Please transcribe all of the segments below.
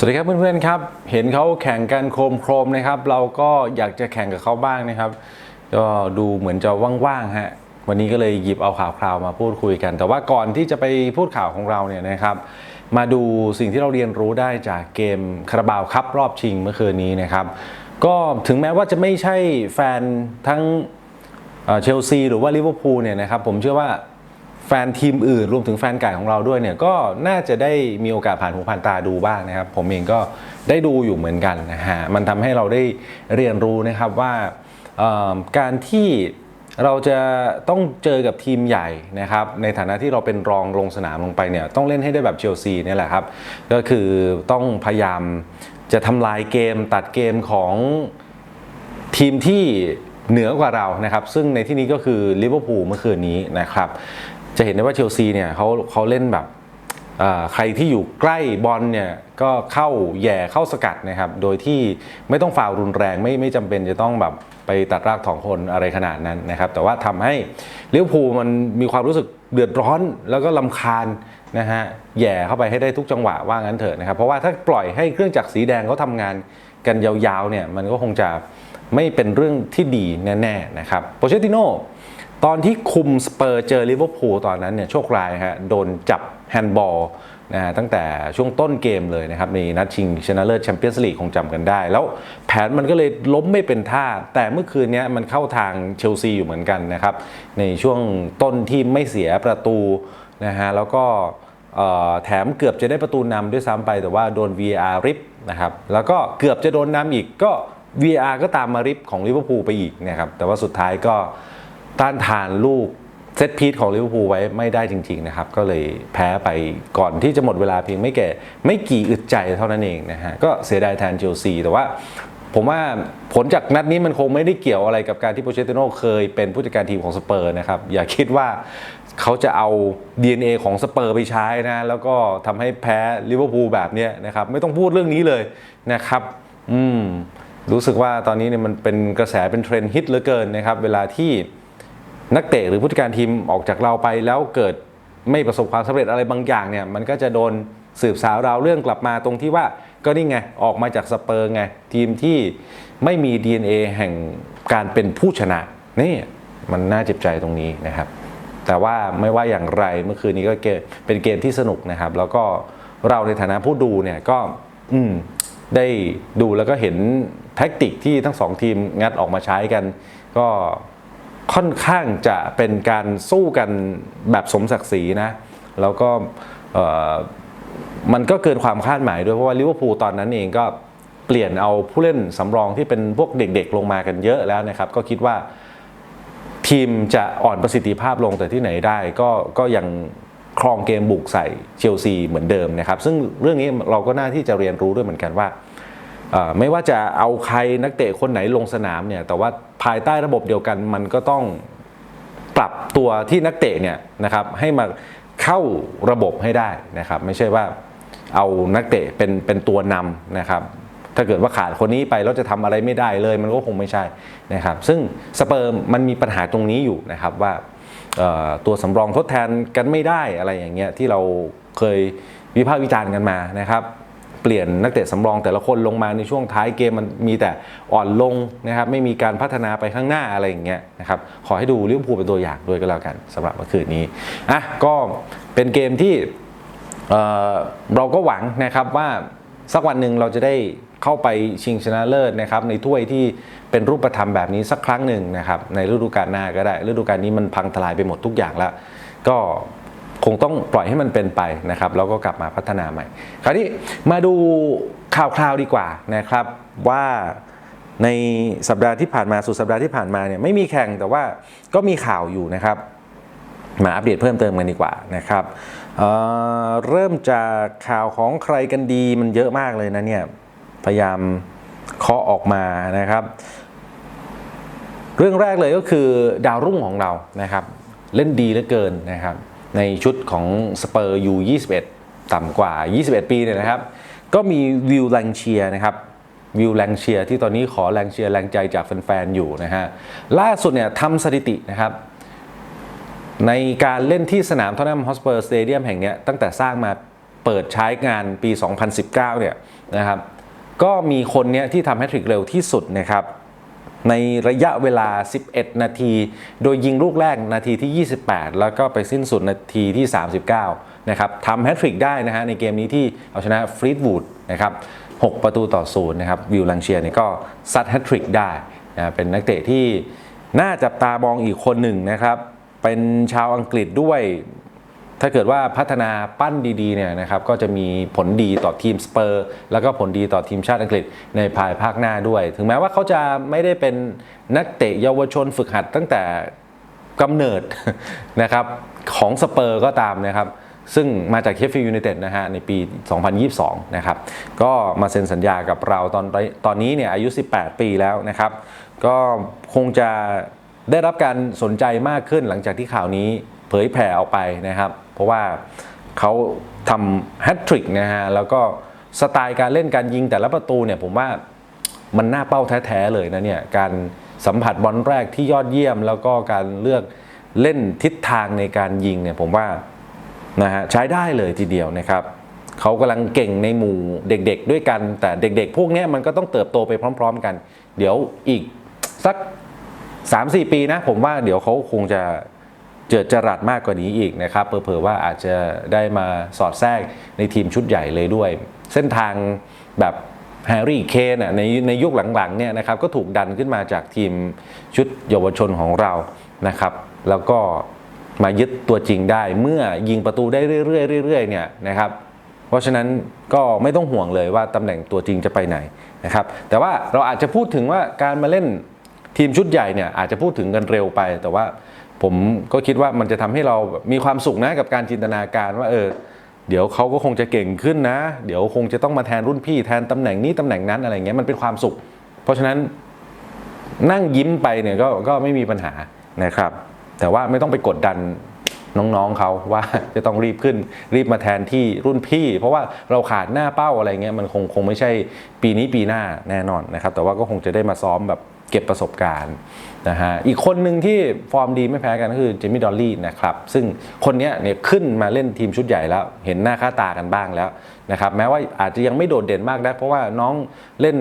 สวัสดีครับเพื่อนๆครับ เห็นเขาแข่งกันโครมโครมนะครับ เราก็อยากจะแข่งกับเขาบ้างนะครับ ก็ดูเหมือนจะว่างๆฮะวันนี้ก็เลยหยิบเอาข่าวคราวมาพูดคุยกัน แต่ว่าก่อนที่จะไปพูดข่าวของเราเนี่ยนะครับ มาดูสิ่งที่เราเรียนรู้ได้จากเกมคาราบาวคัพรอบชิงเมื่อคืนนี้นะครับ ก็ถึงแม้ว่าจะไม่ใช่แฟนทั้งเชลซีหรือว่าลิเวอร์พูลเนี่ยนะครับ ผมเชื่อว่า แฟนทีมอื่นรวมถึงแฟนไก่ของเราด้วยเนี่ยก็น่าจะได้มีโอกาสผ่านหูผ่านตาดูบ้างนะครับ ผมเองก็ได้ดูอยู่เหมือนกันนะฮะมันทำให้เราได้เรียนรู้นะครับว่าการที่เราจะต้องเจอกับทีมใหญ่นะครับในฐานะที่เราเป็นรองลงสนามลงไปเนี่ยต้องเล่นให้ได้แบบเชลซีนี่แหละครับ ก็คือต้องพยายามจะทำลายเกมตัดเกมของทีมที่เหนือกว่าเรานะครับ ซึ่งในที่นี้ก็คือลิเวอร์พูลเมื่อคืนนี้นะครับ จะเห็นได้ว่าเชลซีเนี่ยเขาเขาเล่นแบบใครที่อยู่ใกล้บอลเนี่ยก็เข้าแย่เข้าสกัดนะครับ โดยที่ไม่ต้องฟาวรุนแรงไม่ไม่จำเป็นจะต้องแบบไปตัดรากถองคนอะไรขนาดนั้นนะครับ แต่ว่าทำให้เลิเวอร์พูมันมีความรู้สึกเดือดร้อนแล้วก็ลำคาญนะฮะแย่เข้าไปให้ได้ทุกจังหวะว่างั้นเถอะนะครับ เพราะว่าถ้าปล่อยให้เครื่องจักรสีแดงเขาทำงานกันยาวๆเนี่ยมันก็คงจะไม่เป็นเรื่องที่ดีแน่ๆนะครับโปเชติโน ตอนที่คุมสเปอร์เจอลิเวอร์พูลตอนนั้นเนี่ยโชคร้ายฮะโดนจับแฮนด์บอลนะฮะตั้งแต่ช่วงต้นเกมเลยนะครับในนัดชิงชนะเลิศแชมเปี้ยนส์ลีกคงจำกันได้ แล้วแผนมันก็เลยล้มไม่เป็นท่า แต่เมื่อคืนนี้มันเข้าทางเชลซีอยู่เหมือนกันนะครับ ในช่วงต้นที่ไม่เสียประตูนะฮะแล้วก็แถมเกือบจะได้ประตูนำด้วยซ้ำไปแต่ว่าโดน VAR ริบนะครับแล้วก็เกือบจะโดนนำอีกก็ VR ก็ตามมาริบของลิเวอร์พูลไปอีกนะครับแต่ว่าสุดท้ายก็ ต้านทานลูกเซตพีทของลิเวอร์พูลไว้ไม่ได้จริง ๆ นะครับ ก็เลยแพ้ไปก่อนที่จะหมดเวลาเพียงไม่แก่ไม่กี่อึดใจเท่านั้นเองนะฮะ ก็เสียดายแทนเชลซีแต่ว่าผมว่าผลจากนัดนี้มันคงไม่ได้เกี่ยวอะไรกับการที่โปเชติโนเคยเป็นผู้จัดการทีมของสเปอร์นะครับ อย่าคิดว่าเขาจะเอา DNA ของสเปอร์ไปใช้นะ แล้วก็ทำให้แพ้ลิเวอร์พูลแบบนี้นะครับ ไม่ต้องพูดเรื่องนี้เลยนะครับ อืมรู้สึกว่าตอนนี้เนี่ยมันเป็นกระแสเป็นเทรนด์ฮิตเหลือเกินนะครับ เวลาที่ นักเตะหรือผู้จัดการทีมออกจากเราไปแล้วเกิดไม่ประสบความสำเร็จอะไรบางอย่างเนี่ยมันก็จะโดนสืบสาวราวเรื่องกลับมาตรงที่ว่าก็นี่ไง ออกมาจากสเปอร์ไง ทีมที่ไม่มี DNA แห่งการเป็นผู้ชนะนี่มันน่าเจ็บใจตรงนี้นะครับ แต่ว่าไม่ว่าอย่างไรเมื่อคืนนี้ก็เกมเป็นเกมที่สนุกนะครับ แล้วก็เราในฐานะผู้ดูเนี่ยก็อืมได้ดูแล้วก็เห็นแท็กติกที่ทั้งสองทีมงัดออกมาใช้กัน ก็ ค่อนข้างจะเป็นการสู้กันแบบสมศักดิ์ศรีนะ แล้วก็มันก็เกินความคาดหมายด้วย เพราะว่าลิเวอร์พูลตอนนั้นเองก็เปลี่ยนเอาผู้เล่นสำรองที่เป็นพวกเด็กๆ ลงมากันเยอะแล้วนะครับ ก็คิดว่าทีมจะอ่อนประสิทธิภาพลงแต่ที่ไหนได้ก็ก็ยังครองเกมบุกใส่เชลซีเหมือนเดิมนะครับ ซึ่งเรื่องนี้เราก็น่าที่จะเรียนรู้ด้วยเหมือนกันว่า ไม่ว่าจะเอาใครนักเตะคนไหนลงสนามเนี่ยแต่ว่า ภายใต้ระบบเดียวกันมันก็ต้องปรับตัวที่นักเตะเนี่ยนะครับให้มาเข้าระบบให้ได้นะครับ ไม่ใช่ว่าเอานักเตะเป็นเป็นตัวนำนะครับ ถ้าเกิดว่าขาดคนนี้ไปแล้วจะทำอะไรไม่ได้เลย มันก็คงไม่ใช่นะครับ ซึ่งสเปิร์มมันมีปัญหาตรงนี้อยู่นะครับว่าตัวสำรองทดแทนกันไม่ได้อะไรอย่างเงี้ยที่เราเคยวิพากษ์วิจารณ์กันมานะครับ เปลี่ยนนักเตะสำรองแต่ละคนลงมาในช่วงท้ายเกมมันมีแต่อ่อนลงนะครับไม่มีการพัฒนาไปข้างหน้าอะไรอย่างเงี้ยนะครับขอให้ดูลิเวอร์พูลเป็นตัวอย่างด้วยก็แล้วกันสำหรับเมื่อคืนนี้อะก็เป็นเกมที่เออเราก็หวังนะครับว่าสักวันหนึ่งเราจะได้เข้าไปชิงชนะเลิศนะครับในถ้วยที่เป็นรูปธรรมแบบนี้สักครั้งหนึ่งนะครับในฤดูกาลหน้าก็ได้ ฤดูกาลนี้มันพังทลายไปหมดทุกอย่างแล้ว ก็ คงต้องปล่อยให้มันเป็นไปนะครับแล้วก็กลับมาพัฒนาใหม่ คราวนี้มาดูข่าวคราวดีกว่านะครับว่าในสัปดาห์ที่ผ่านมาสุดสัปดาห์ที่ผ่านมาเนี่ยไม่มีแข่งแต่ว่าก็มีข่าวอยู่นะครับ มาอัปเดตเพิ่มเติมกันดีกว่านะครับเเริ่มจากข่าวของใครกันดีมันเยอะมากเลยนะเนี่ยพยายามเคาะออกมานะครับ เรื่องแรกเลยก็คือดาวรุ่งของเรานะครับ เล่นดีเหลือเกินนะครับ ในชุดของสเปอร์ยู21 ต่ำกว่า 21 ปีเนี่ยนะครับ ก็มีวิวแรงเชียร์นะครับวิวแรงเชียร์ที่ตอนนี้ขอแรงเชียร์แรงใจจากแฟนๆอยู่นะฮะล่าสุดเนี่ยทำสถิตินะครับ ในการเล่นที่สนามทอตแนมฮอสเปอร์สเตเดียมแห่งนี้ตั้งแต่สร้างมาเปิดใช้งานปี 2019 เนี่ยนะครับ ก็มีคนเนี้ยที่ทำแฮตทริกเร็วที่สุดนะครับ ในระยะเวลา 11 นาที โดยยิงลูกแรกนาทีที่ 28 แล้วก็ไปสิ้นสุดนาทีที่ 39 นะครับทำแฮตทริกได้นะฮะในเกมนี้ที่เอาชนะฟรีดวูดนะครับ 6 ประตูต่อศูนย์นะครับ วิลลังเชียร์เนี่ยก็ซัดแฮตทริกได้นะเป็นนักเตะที่น่าจับตามองอีกคนหนึ่งนะครับ เป็นชาวอังกฤษด้วย ถ้าเกิดว่าพัฒนาปั้นดีๆเนี่ยนะครับก็จะมีผลดีต่อทีมสเปอร์ แล้วก็ผลดีต่อทีมชาติอังกฤษในภายภาคหน้าด้วย ถึงแม้ว่าเขาจะไม่ได้เป็นนักเตะเยาวชนฝึกหัดตั้งแต่กำเนิดนะครับของสเปอร์ก็ตามนะครับซึ่งมาจากเคฟฟิลยูไนเต็ดนะฮะในปี 2022 นะครับ ก็มาเซ็นสัญญากับเราตอนตอนนี้เนี่ยอายุ 18 ปีแล้วนะครับ ก็คงจะได้รับการสนใจมากขึ้นหลังจากที่ข่าวนี้เผยแผ่ออกไปนะครับ เพราะว่าเขาทำแฮตทริกนะฮะแล้วก็สไตล์การเล่นการยิงแต่ละประตูเนี่ยผมว่ามันน่าเป้าแท้ๆเลยนะเนี่ยการสัมผัสบอลแรกที่ยอดเยี่ยม แล้วก็การเลือกเล่นทิศทางในการยิงเนี่ยผมว่านะฮะใช้ได้เลยทีเดียวนะครับเขากำลังเก่งในหมู่เด็กๆด้วยกัน แต่เด็กๆ พวกนี้มันก็ต้องเติบโตไปพร้อม ๆ กัน เดี๋ยวอีกสัก 3-4 ปีนะ ผมว่าเดี๋ยวเขาคงจะ เจิดจรัสมากกว่านี้อีกนะครับเผลอๆว่าอาจจะได้มาสอดแทรกในทีมชุดใหญ่เลยด้วย เส้นทางแบบแฮร์รี่เคนในในยุคหลังๆเนี่ยนะครับก็ถูกดันขึ้นมาจากทีมชุดเยาวชนของเรานะครับ แล้วก็มายึดตัวจริงได้เมื่อยิงประตูได้เรื่อยๆเรื่อยๆเนี่ยนะครับเพราะฉะนั้นก็ไม่ต้องห่วงเลยว่าตำแหน่งตัวจริงจะไปไหนนะครับแต่ว่าเราอาจจะพูดถึงว่าการมาเล่นทีมชุดใหญ่เนี่ยอาจจะพูดถึงกันเร็วไป แต่ว่า ผมก็คิดว่ามันจะทำให้เรามีความสุขนะกับการจินตนาการว่าเออเดี๋ยวเขาก็คงจะเก่งขึ้นนะ เดี๋ยวคงจะต้องมาแทนรุ่นพี่แทนตำแหน่งนี้ตำแหน่งนั้นอะไรเงี้ยมันเป็นความสุข เพราะฉะนั้นนั่งยิ้มไปเนี่ยก็ก็ไม่มีปัญหานะครับ แต่ว่าไม่ต้องไปกดดันน้องๆเขาว่าจะต้องรีบขึ้น รีบมาแทนที่รุ่นพี่ เพราะว่าเราขาดหน้าเป้าอะไรเงี้ยมันคงคงไม่ใช่ปีนี้ปีหน้าแน่นอนนะครับ แต่ว่าก็คงจะได้มาซ้อมแบบ เก็บประสบการณ์นะฮะอีกคนหนึ่งที่ฟอร์มดีไม่แพ้กันก็คือเจมี่ดอลลี่นะครับ ซึ่งคนนี้เนี่ยขึ้นมาเล่นทีมชุดใหญ่แล้ว เห็นหน้าค่าตากันบ้างแล้วนะครับแม้ว่าอาจจะยังไม่โดดเด่นมากนะเพราะว่าน้องเล่น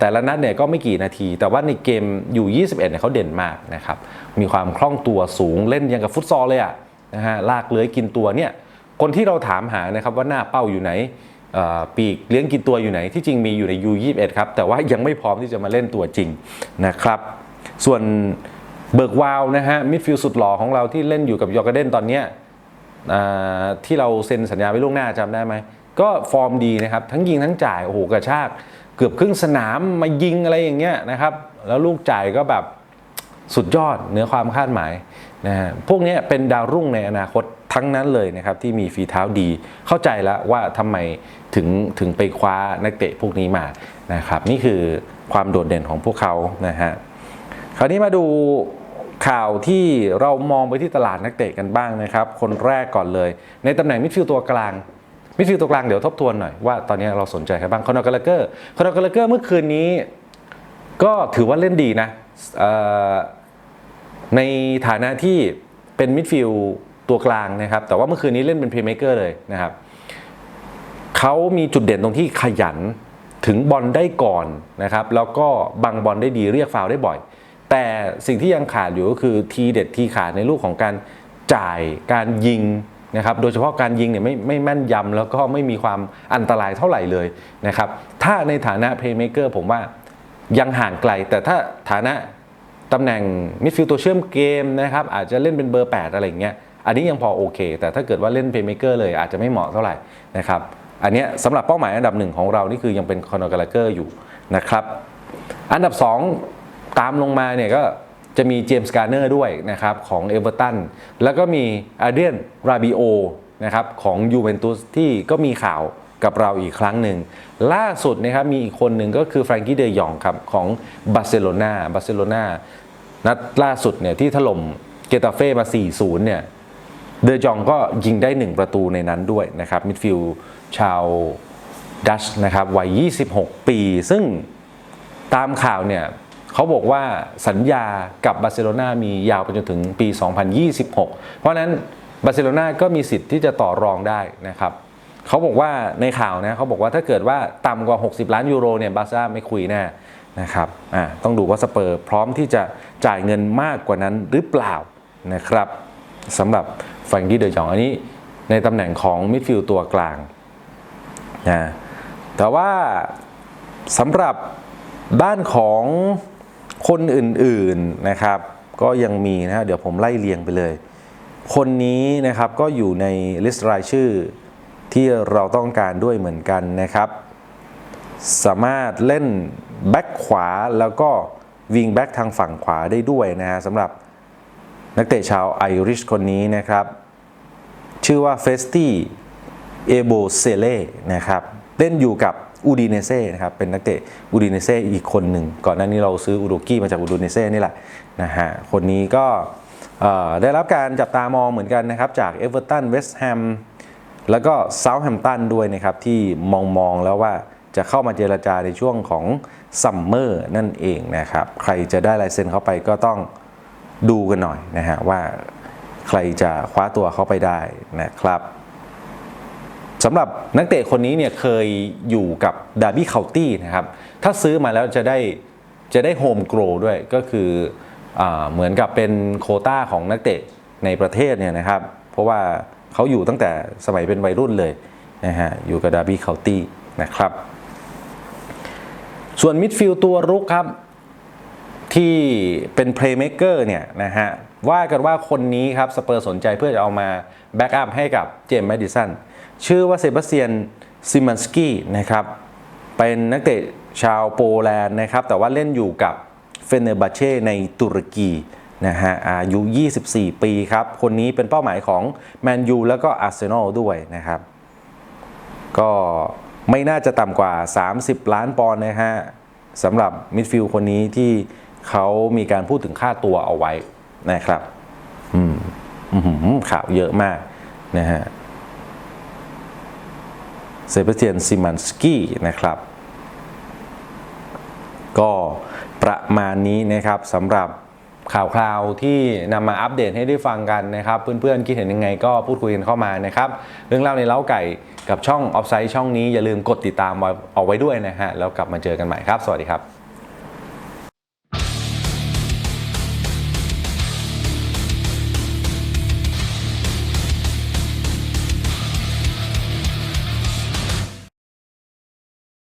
แต่ละนัดเนี่ยก็ไม่กี่นาที แต่ว่าในเกมอยู่ 21เนี่ยเขาเด่นมากนะครับมีความคล่องตัวสูงเล่นยังกับฟุตซอลเลยอะนะฮะลากเลื้อยกินตัวเนี่ยคนที่เราถามหานะครับว่าหน้าเป้าอยู่ไหน ปีกเลี้ยงกินตัวอยู่ไหน ที่จริงมีอยู่ใน U21 ครับ แต่ว่ายังไม่พร้อมที่จะมาเล่นตัวจริงนะครับ ส่วนเบิร์กวาวนะฮะมิดฟิลด์สุดหล่อของเราที่เล่นอยู่กับยอร์กาเดนตอนนี้ที่เราเซ็นสัญญาไว้ล่วงหน้าจำได้ไหม ก็ฟอร์มดีนะครับ ทั้งยิงทั้งจ่าย โอ้โหกระชาก เกือบครึ่งสนามมายิงอะไรอย่างเงี้ยนะครับ แล้วลูกจ่ายก็แบบสุดยอดเหนือความคาดหมายนะฮะพวกนี้เป็นดาวรุ่งในอนาคต ทั้งนั้นเลยนะครับที่มีฝีเท้าดี เข้าใจแล้วว่าทำไมถึงถึงไปคว้านักเตะพวกนี้มานะครับนี่คือความโดดเด่นของพวกเขานะฮะคราวนี้มาดูข่าวที่เรามองไปที่ตลาดนักเตะกันบ้างนะครับ คนแรกก่อนเลย ในตำแหน่งมิดฟิลด์ตัวกลางมิดฟิลด์ตัวกลางเดี๋ยวทบทวนหน่อยว่าตอนนี้เราสนใจใครบ้างคอนอร์กาลเกอร์คอนอร์กาลเกอร์เมื่อคืนนี้ ก็ถือว่าเล่นดีนะในฐานะที่เป็นมิดฟิลด์ ตัวกลางนะครับ แต่ว่าเมื่อคืนนี้เล่นเป็นเพลย์เมเกอร์เลยนะครับเขามีจุดเด่นตรงที่ขยันถึงบอลได้ก่อนนะครับ แล้วก็บังบอลได้ดีเรียกฟาวล์ได้บ่อย แต่สิ่งที่ยังขาดอยู่ก็คือทีเด็ดทีขาดในลูกของการจ่ายการยิงนะครับ โดยเฉพาะการยิงเนี่ยไม่ไม่แม่นยำแล้วก็ไม่มีความอันตรายเท่าไหร่เลยนะครับ ถ้าในฐานะเพลย์เมเกอร์ผมว่ายังห่างไกล แต่ถ้าฐานะตำแหน่งมิดฟิลด์ตัวเชื่อมเกมนะครับ อาจจะเล่นเป็นเบอร์ 8 อะไรอย่างเงี้ย อันนี้ยังพอโอเค แต่ถ้าเกิดว่าเล่นเพลย์เมเกอร์เลยอาจจะไม่เหมาะเท่าไหร่นะครับอันนี้สำหรับเป้าหมายอันดับหนึ่งของเรานี่คือยังเป็นคอนอร์กาลเกอร์อยู่นะครับอันดับ 2 ตามลงมาเนี่ยก็จะมีเจมส์การ์เนอร์ด้วยนะครับของเอเวอร์ตันแล้วก็มีอาเดียนราบิโอนะครับของยูเวนตุสที่ก็มีข่าวกับเราอีกครั้งหนึ่ง ล่าสุดนะครับมีอีกคนหนึ่งก็คือแฟรงกี้เดยองครับของบาร์เซโลนาบาร์เซโลนานัดล่าสุดเนี่ยที่ถล่มเกตาเฟ่มา 4-0 เนี่ย เดอจองก็ยิงได้ 1 ประตูในนั้นด้วยนะครับมิดฟิลด์ชาวดัชนะครับวัย 26 ปี ซึ่งตามข่าวเนี่ยเขาบอกว่าสัญญากับบาร์เซโลนามียาวไปจนถึงปี 2026 เพราะฉะนั้นบาร์เซโลนาก็มีสิทธิ์ที่จะต่อรองได้นะครับเขาบอกว่าในข่าวนะเขาบอกว่าถ้าเกิดว่าต่ำกว่า 60 ล้านยูโรเนี่ยบาร์ซ่าไม่คุยแน่นะครับอ่าต้องดูว่าสเปอร์พร้อมที่จะจ่ายเงินมากกว่านั้นหรือเปล่านะครับสำหรับ แฟรงกี้เดอจองอันนี้ในตำแหน่งของมิดฟิลด์ตัวกลางนะแต่ว่าสำหรับด้านของคนอื่นๆนะครับ ก็ยังมีนะเดี๋ยวผมไล่เรียงไปเลย คนนี้นะครับก็อยู่ในลิสต์รายชื่อที่เราต้องการด้วยเหมือนกันนะครับ สามารถเล่นแบ็คขวาแล้วก็วิงแบ็คทางฝั่งขวาได้ด้วยนะฮะสำหรับ นักเตะชาวไอริชคนนี้นะครับ ชื่อว่าเฟสตี้เอโบเซเล่นะครับเล่นอยู่กับอูดิเนเซ่นะครับเป็นนักเตะอูดิเนเซ่อีกคนหนึ่ง ก่อนหน้านี้เราซื้ออูโดกี้มาจากอูดิเนเซ่นี่แหละนะฮะคนนี้ก็ได้รับการจับตามองเหมือนกันนะครับจากเอเวอร์ตันเวสต์แฮมแล้วก็เซาท์แฮมป์ตันด้วยนะครับที่มองมองแล้วว่าจะเข้ามาเจรจาในช่วงของซัมเมอร์นั่นเองนะครับ ใครจะได้ลายเซ็นเข้าไปก็ต้อง ดูกันหน่อยนะฮะว่าใครจะคว้าตัวเขาไปได้นะครับสำหรับนักเตะคนนี้เนี่ยเคยอยู่กับดาร์บี้เคาน์ตี้นะครับ ถ้าซื้อมาแล้วจะได้จะได้โฮมโกรด้วยก็คืออเหมือนกับเป็นโคต้าของนักเตะในประเทศเนี่ยนะครับ เพราะว่าเขาอยู่ตั้งแต่สมัยเป็นวัยรุ่นเลยนะฮะอยู่กับดาร์บี้เคาน์ตี้นะครับ ส่วนมิดฟิลด์ตัวรุกครับ ที่เป็นเพลย์เม k เกอร์เนี่ยนะฮะว่ากันว่าคนนี้ครับสเปอร์สนใจเพื่อจะเอามาแบ็กอัพให้กับเจมส์แมดิสันชื่อว่าเซบาสเตียนซิมันสกี้นะครับเป็นนักเตะชาวโปแลนด์นะครับแต่ว่าเล่นอยู่กับเฟเนร์บาเช่ในตุรกีนะฮะอายุ 24 ปีครับ คนนี้เป็นเป้าหมายของแมนยูแล้วก็อาร์เซนอลด้วยนะครับ ก็ไม่น่าจะต่ำกว่า 30 ล้านปอนด์นะฮะสำหรับมิดฟิลด์คนนี้ที่ เขามีการพูดถึงค่าตัวเอาไว้นะครับ อืมอื้อหือข่าวเยอะมากนะฮะเซเบสเตียนซิมันสกี้นะครับ ก็ประมาณนี้นะครับสำหรับข่าวคราวที่นำมาอัปเดตให้ได้ฟังกันนะครับ เพื่อนๆ คิดเห็นยังไงก็พูดคุยกันเข้ามานะครับ เรื่องเล่าในเล้าไก่กับช่องออฟไซด์ช่องนี้อย่าลืมกดติดตามเอาไว้ด้วยนะฮะ แล้วกลับมาเจอกันใหม่ครับ สวัสดีครับ